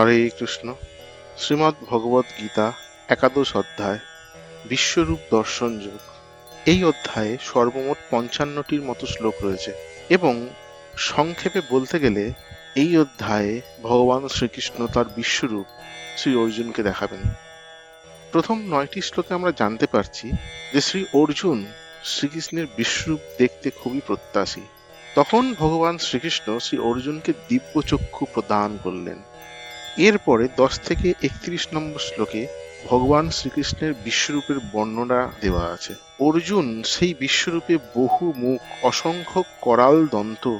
হরে কৃষ্ণ। শ্রীমদ্ ভগবদ গীতা, একাদশ অধ্যায়, বিশ্বরূপ দর্শন যোগ। এই অধ্যায়ে সর্বমোট পঞ্চান্নটির মতো শ্লোক রয়েছে এবং সংক্ষেপে বলতে গেলে এই অধ্যায়ে ভগবান শ্রীকৃষ্ণ তার বিশ্বরূপ শ্রী অর্জুনকে দেখাবেন। প্রথম নয়টি শ্লোকে আমরা জানতে পারছি যে শ্রী অর্জুন শ্রীকৃষ্ণের বিশ্বরূপ দেখতে খুবই প্রত্যাশী। তখন ভগবান শ্রীকৃষ্ণ শ্রী অর্জুনকে দিব্য চক্ষু প্রদান করলেন। এরপরে দশ থেকে একত্রিশ নম্বর শ্লোকে ভগবান শ্রীকৃষ্ণের বিশ্বরূপের বর্ণনা দেওয়া আছে। অর্জুন সেই বিশ্বরূপে বহু মুখ, অসংখ্য করাল দন্ত,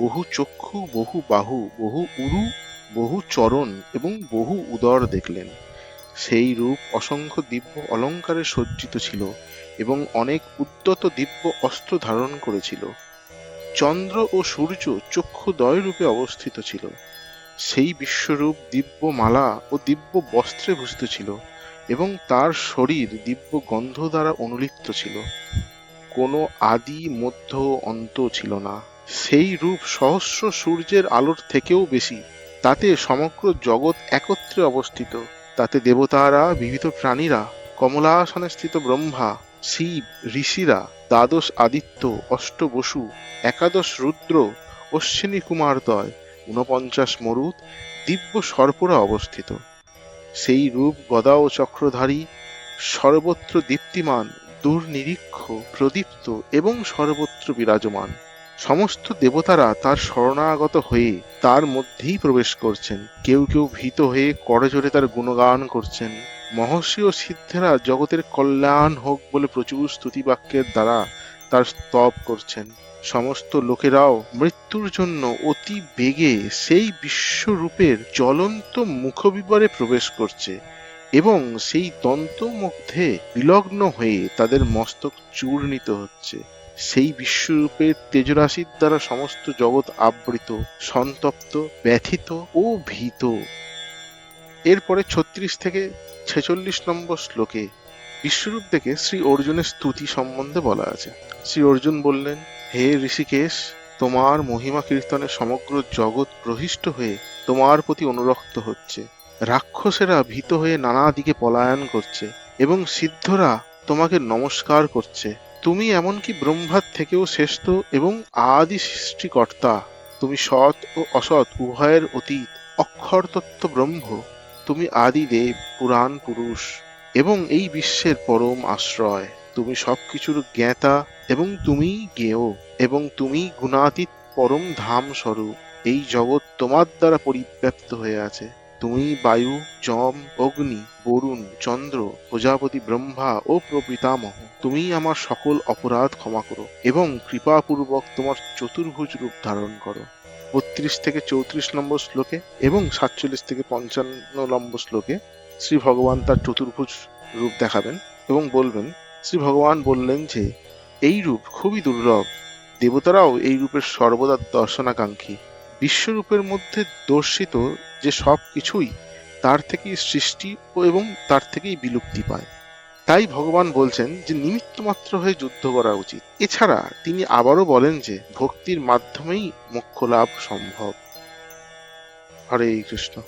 বহু চক্ষু, বহু বাহু, বহু উরু, বহু চরণ এবং বহু উদর দেখলেন। সেই রূপ অসংখ্য দিব্য অলঙ্কারে সজ্জিত ছিল এবং অনেক উদ্যত দিব্য অস্ত্র ধারণ করেছিল। চন্দ্র ও সূর্য চক্ষুদয় রূপে অবস্থিত ছিল। সেই বিশ্বরূপ দিব্য মালা ও দিব্য বস্ত্রে ভূষিত ছিল এবং তার শরীর দিব্য গন্ধ দ্বারা অনুলিপ্ত ছিল। কোনো আদি মধ্য অন্ত ছিল না। সেই রূপ সহস্র সূর্যের আলোর থেকেও বেশি। তাতে সমগ্র জগৎ একত্রে অবস্থিত। তাতে দেবতারা বিবিধ প্রাণীরা কমলাসনে স্থিত ব্রহ্মা, শিব, ঋষিরা, দ্বাদশ আদিত্য অষ্ট বসু একাদশ রুদ্র অশ্বিনী কুমারদয় ঊনপঞ্চাশ মরুদ দিব্য সর্পরা অবস্থিত। সেই রূপ গদা ও চক্রধারী, সর্বত্র দীপ্তিমান, দুর্নিরীক্ষ, প্রদীপ্ত এবং সর্বত্র বিরাজমান। সমস্ত দেবতারা তার শরণাগত হয়ে তার মধ্যেই প্রবেশ করছেন। কেউ কেউ ভীত হয়ে করজোরে তার গুণগান করছেন। মহর্ষি ও সিদ্ধেরা জগতের কল্যাণ হোক বলে প্রচুর স্তুতি বাক্যের দ্বারা তার স্তব করছেন। সমস্ত লোকেরাও মৃত্যুর জন্য অতি বেগে সেই বিশ্বরূপের জ্বলন্ত মুখবিবরে প্রবেশ করছে এবং সেই দন্ত মধ্যে বিলগ্ন হয়ে তাদের মস্তক চূর্ণিত হচ্ছে। সেই বিশ্বরূপের তেজরাশির দ্বারা সমস্ত জগৎ আবৃত, সন্তপ্ত, ব্যথিত ও ভীত। এরপরে ছত্রিশ থেকে ছেচল্লিশ নম্বর শ্লোকে বিশ্বরূপ দেখে শ্রী অর্জুনের স্তুতি সম্বন্ধে বলা আছে। শ্রী অর্জুন বললেন, হে ঋষিকেশ, তোমার মহিমা কীর্তনে সমগ্র জগৎ প্রহিষ্ট হয়ে তোমার প্রতি অনুরক্ত হচ্ছে। রাক্ষসেরা ভীত হয়ে নানা দিকে পলায়ন করছে এবং সিদ্ধরা তোমাকে নমস্কার করছে। তুমি এমনকি ব্রহ্মার থেকেও শ্রেষ্ঠ এবং আদি সৃষ্টিকর্তা। তুমি সৎ ও অসৎ, উভয়ের অতীত অক্ষর তত্ত্ব ব্রহ্ম তুমি আদি দেব, পুরাণ পুরুষ। এবং এই বিশ্বের পরম আশ্রয়। তুমি সবকিছুর জ্ঞাতা এবং তুমি জ্ঞেয় এবং তুমি গুণাতীত পরম ধাম স্বরূপ এই জগৎ তোমার দ্বারা পরিব্যাপ্ত হয়ে আছে। তুমি বায়ু যম অগ্নি, বরুণ, চন্দ্র, প্রজাপতি, ব্রহ্মা ও প্রপিতামহ তুমি আমার সকল অপরাধ ক্ষমা করো এবং কৃপাপূর্বক তোমার চতুর্ভুজ রূপ ধারণ করো। বত্রিশ থেকে চৌত্রিশ নম্বর শ্লোকে এবং সাতচল্লিশ থেকে পঞ্চান্ন নম্বর শ্লোকে শ্রী ভগবান তার চতুর্ভুজ রূপ দেখাবেন এবং বলবেন, শ্রী ভগবান বললেন যে, এই রূপ খুবই দুর্লভ। দেবতারাও এই রূপের সর্বদা দর্শনাকাঙ্ক্ষী। বিশ্বরূপের মধ্যে দর্শিত যে সব কিছুই তার থেকেই সৃষ্টি ও এবং তার থেকেই বিলুপ্তি পায়। তাই ভগবান বলছেন যে, নিমিত্ত মাত্র হয়ে যুদ্ধ করা উচিত। এছাড়া তিনি আবারও বলেন যে, ভক্তির মাধ্যমেই মোক্ষ লাভ সম্ভব। হরে কৃষ্ণ।